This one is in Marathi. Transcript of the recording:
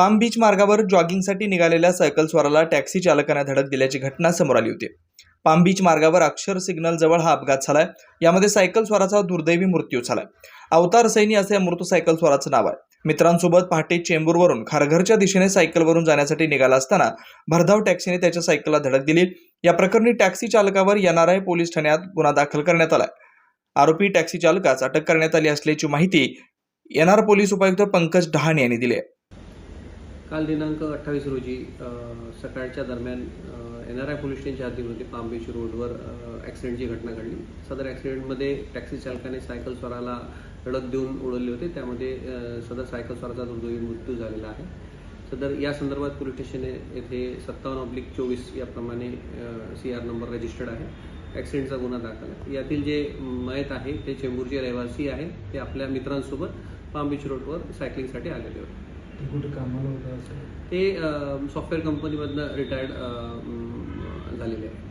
पाम बीच मार्गावर जॉगिंगसाठी निघालेल्या सायकल स्वाराला टॅक्सी चालकाने धडक दिल्याची घटना समोर आली होती. पाम बीच मार्गावर अक्षर सिग्नल जवळ हा अपघात झालाय. यामध्ये सायकल स्वाराचा दुर्दैवी मृत्यू झालाय. अवतार सैनी असं या मृत सायकल स्वाराचं नाव आहे. मित्रांसोबत पहाटे चेंबूरवरून खारघरच्या दिशेने सायकलवरून जाण्यासाठी निघाला असताना भरधाव टॅक्सीने त्याच्या सायकलला धडक दिली. या प्रकरणी टॅक्सी चालकावर एनआरआय पोलीस ठाण्यात गुन्हा दाखल करण्यात आलाय. आरोपी टॅक्सी चालकास अटक करण्यात आली असल्याची माहिती एनआर पोलीस उपायुक्त पंकज डहाणे यांनी दिली आहे. काल दिनांक अठ्ठावीस रोजी सकाळच्या दरम्यान एन आर आय पोलीस स्टेशनच्या हद्दीमध्ये पाम बीच रोडवर ॲक्सिडेंटची घटना घडली. सदर ॲक्सिडेंटमध्ये टॅक्सी चालकाने सायकल स्वाराला धडक देऊन उडवले होते. त्यामध्ये सदर सायकल स्वाराचा दुर्दैवी मृत्यू झालेला आहे. सदर या संदर्भात पोलीस स्टेशन येथे सत्तावन्न ऑब्लिक चोवीस याप्रमाणे सी आर नंबर रजिस्टर्ड आहे. ॲक्सिडेंटचा गुन्हा दाखल आहे. यातील जे मयत आहे ते चेंबूरचे रहिवासी आहे ते आपल्या मित्रांसोबत पाम बीच रोडवर सायकलिंगसाठी आलेले होते. कुठे कामाला होता असं? ते सॉफ्टवेअर कंपनीमधनं रिटायर्ड झालेले आहे